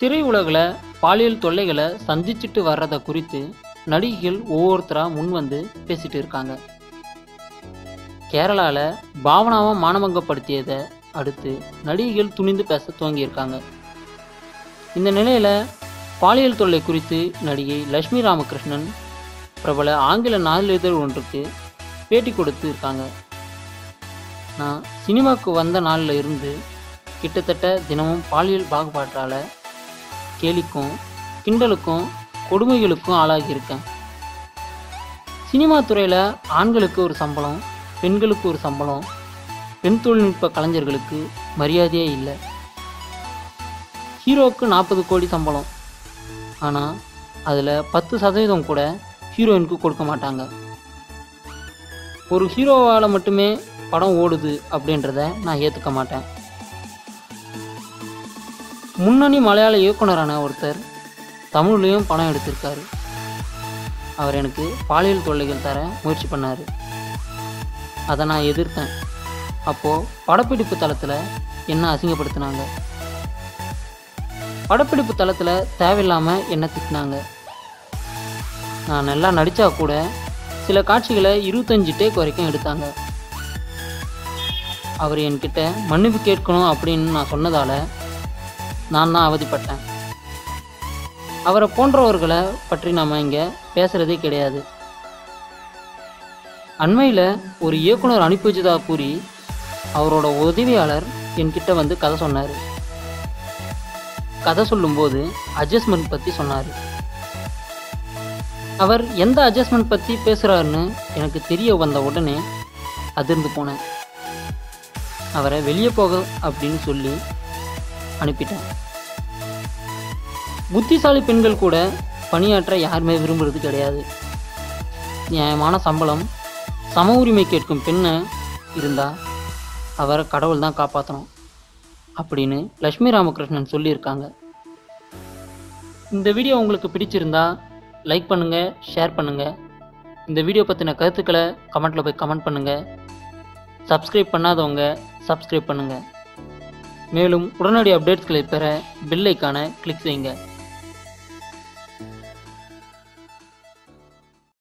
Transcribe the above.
திரையுலகில் பாலியல் தொல்லைகளை சந்திச்சுட்டு வர்றதை குறித்து நடிகைகள் ஒவ்வொருத்தராக முன் வந்து பேசிட்டு இருக்காங்க. கேரளாவில் பாவனாவை மானபங்கப்படுத்தியதை அடுத்து நடிகைகள் துணிந்து பேச துவங்கியிருக்காங்க இந்த நிலையில் பாலியல் தொல்லை குறித்து நடிகை லட்சுமி ராமகிருஷ்ணன் பிரபல ஆங்கில நாளிதழ் ஒன்றுக்கு பேட்டி கொடுத்து இருக்காங்க. நான் சினிமாவுக்கு வந்த நாளில் இருந்து கிட்டத்தட்ட தினமும் பாலியல் பாகுபாட்டால் கேலிக்கும் கிண்டலுக்கும் கொடுமைகளுக்கும் ஆளாகியிருக்கேன் சினிமா துறையில் ஆண்களுக்கு ஒரு சம்பளம் பெண்களுக்கு ஒரு சம்பளம் பெண் தொழில்நுட்ப கலைஞர்களுக்கு மரியாதையே இல்லை. ஹீரோவுக்கு நாற்பது கோடி சம்பளம். ஆனால் அதில் பத்து சதவீதம் கூட ஹீரோயினுக்கு கொடுக்க மாட்டாங்க. ஒரு ஹீரோவால் மட்டுமே படம் ஓடுது அப்படின்றத நான் ஏற்றுக்க மாட்டேன். முன்னணி மலையாள இயக்குனரான ஒருத்தர் தமிழ்லேயும் படம் எடுத்திருக்காரு. அவர் எனக்கு பாலியல் தொல்லைகள் தர முயற்சி பண்ணார். அதை நான் எதிர்த்தேன். அப்போது படப்பிடிப்பு தளத்தில் என்ன அசிங்கப்படுத்தினாங்க. படப்பிடிப்பு தளத்தில் தேவையில்லாமல் என்ன திட்டினாங்க. நான் நல்லா நடித்தா கூட சில காட்சிகளை இருபத்தஞ்சி டேக் வரைக்கும் எடுத்தாங்க. அவர் என்கிட்ட மன்னிப்பு கேட்கணும் அப்படின்னு நான் சொன்னதால் நான் தான் அவதிப்பட்டேன். அவரை போன்றவர்களை பற்றி நாம் இங்கே பேசுகிறதே கிடையாது. அண்மையில் ஒரு இயக்குனர் அனுப்பி வச்சதாக கூறி அவரோட உதவியாளர் என்கிட்ட வந்து கதை சொன்னார். கதை சொல்லும்போது அட்ஜஸ்ட்மெண்ட் பற்றி சொன்னார். அவர் எந்த அட்ஜஸ்ட்மெண்ட் பற்றி பேசுகிறாருன்னு எனக்கு தெரிய வந்த உடனே அதிர்ந்து போனேன். அவரை வெளியே போக அப்படின்னு சொல்லி அனுப்பிட்டேன் புத்திசாலி பெண்கள் கூட பணியாற்ற யாருமே விரும்புறது கிடையாது. நியாயமான சம்பளம் சம உரிமை கேட்கும் பெண்ணை இருந்தால் அவரை கடவுள் தான் காப்பாற்றணும் அப்படின்னு லக்ஷ்மி ராமகிருஷ்ணன் சொல்லியிருக்காங்க. இந்த வீடியோ உங்களுக்கு பிடிச்சிருந்தா லைக் பண்ணுங்கள் ஷேர் பண்ணுங்கள் இந்த வீடியோ பற்றின கருத்துக்களை கமெண்ட்டில் போய் கமெண்ட் பண்ணுங்கள் சப்ஸ்கிரைப் பண்ணாதவங்க சப்ஸ்கிரைப் பண்ணுங்கள் மேலும் உடனடி அப்டேட்ஸ்களை பெற பில்லைக்கான கிளிக் செய்யுங்க.